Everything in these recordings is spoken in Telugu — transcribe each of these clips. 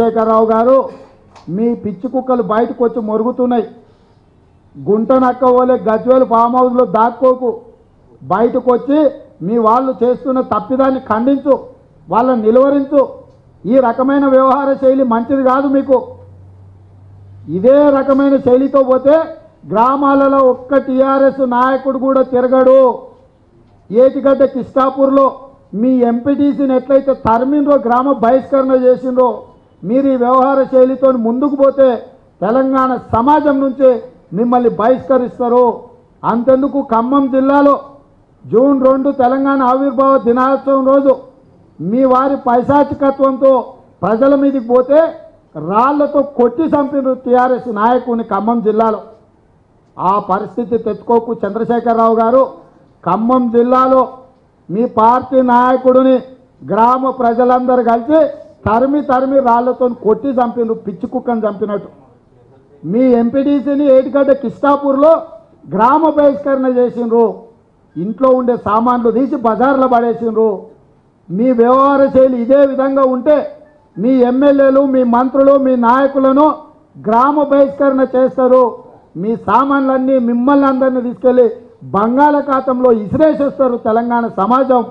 చంద్రశేఖరరావు గారు మీ పిచ్చి కుక్కలు బయటకు వచ్చి మొరుగుతున్నాయి. గుంట నక్క గజ్వేలు ఫామ్ హౌస్లో దాక్కోకు. బయటకు వచ్చి మీ వాళ్ళు చేస్తున్న తప్పిదాన్ని ఖండించు వాళ్ళని నిలువరించు. ఈ రకమైన వ్యవహార శైలి మంచిది కాదు మీకు. ఇదే రకమైన శైలితో పోతే గ్రామాలలో ఒక్క టీఆర్ఎస్ నాయకుడు కూడా తిరగడు. ఏటిగడ్డ కిష్టాపూర్లో మీ ఎంపీటీసీని ఎట్లయితే తరిమినరో గ్రామ బహిష్కరణ చేసిండ్రో మీరు ఈ వ్యవహార శైలితో ముందుకు పోతే తెలంగాణ సమాజం నుంచి మిమ్మల్ని బహిష్కరిస్తారు. అంతెందుకు ఖమ్మం జిల్లాలో జూన్ రెండు తెలంగాణ ఆవిర్భావ దినోత్సవం రోజు మీ వారి పైశాచికత్వంతో ప్రజల మీదకి పోతే రాళ్ళతో కొట్టి చంపిన టీఆర్ఎస్ నాయకుని ఖమ్మం జిల్లాలో. ఆ పరిస్థితి తెచ్చుకోకు చంద్రశేఖరరావు గారు. ఖమ్మం జిల్లాలో మీ పార్టీ నాయకుడిని గ్రామ ప్రజలందరూ కలిసి తరిమి తరిమి రాళ్ళతో కొట్టి చంపిన పిచ్చి కుక్కను చంపినట్టు. మీ ఎంపీడీసీని ఏటిగడ్డ కిష్టాపూర్లో గ్రామ బహిష్కరణ చేసిండ్రు. ఇంట్లో ఉండే సామాన్లు తీసి బజార్లో పడేసిండ్రు. మీ వ్యవహార శైలి ఇదే విధంగా ఉంటే మీ ఎమ్మెల్యేలు మీ మంత్రులు మీ నాయకులను గ్రామ బహిష్కరణ చేస్తారు. మీ సామాన్లన్నీ మిమ్మల్ని అందరినీ తీసుకెళ్ళి బంగాళాఖాతంలో ఇసిరేసేస్తారు తెలంగాణ సమాజం.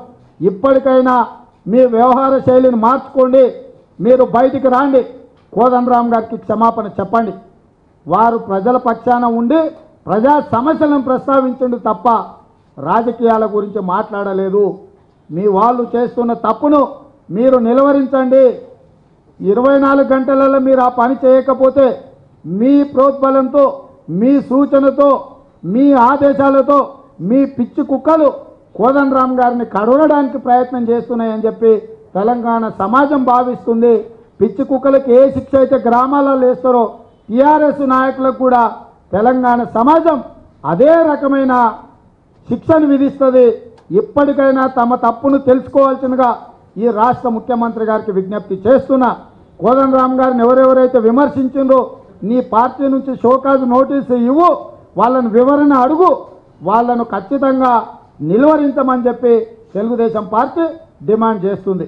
ఇప్పటికైనా మీ వ్యవహార శైలిని మార్చుకోండి. మీరు బయటికి రాండి. కోదండరామ్ గారికి క్షమాపణ చెప్పండి. వారు ప్రజల పక్షాన ఉండి ప్రజా సమస్యలను ప్రస్తావించండి తప్ప రాజకీయాల గురించి మాట్లాడలేదు. మీ వాళ్ళు చేస్తున్న తప్పును మీరు నిలువరించండి. ఇరవై నాలుగు గంటలలో మీరు ఆ పని చేయకపోతే మీ ప్రోద్బలంతో మీ సూచనతో మీ ఆదేశాలతో మీ పిచ్చి కుక్కలు కోదండరామ్ గారిని కడవడానికి ప్రయత్నం చేస్తున్నాయని చెప్పి తెలంగాణ సమాజం భావిస్తుంది. పిచ్చి కుక్కలకి ఏ శిక్ష అయితే గ్రామాలలో వేస్తారో టీఆర్ఎస్ నాయకులకు కూడా తెలంగాణ సమాజం అదే రకమైన శిక్షను విధిస్తుంది. ఇప్పటికైనా తమ తప్పును తెలుసుకోవాల్సిందిగా ఈ రాష్ట్ర ముఖ్యమంత్రి గారికి విజ్ఞప్తి చేస్తున్నా. కోదండరామ్ గారిని ఎవరెవరైతే విమర్శించిందో నీ పార్టీ నుంచి షోకాజ్ నోటీసు ఇవ్వు వాళ్ళను వివరణ అడుగు వాళ్ళను ఖచ్చితంగా నిలువరించమని చెప్పి తెలుగుదేశం పార్టీ డిమాండ్ చేస్తుంది.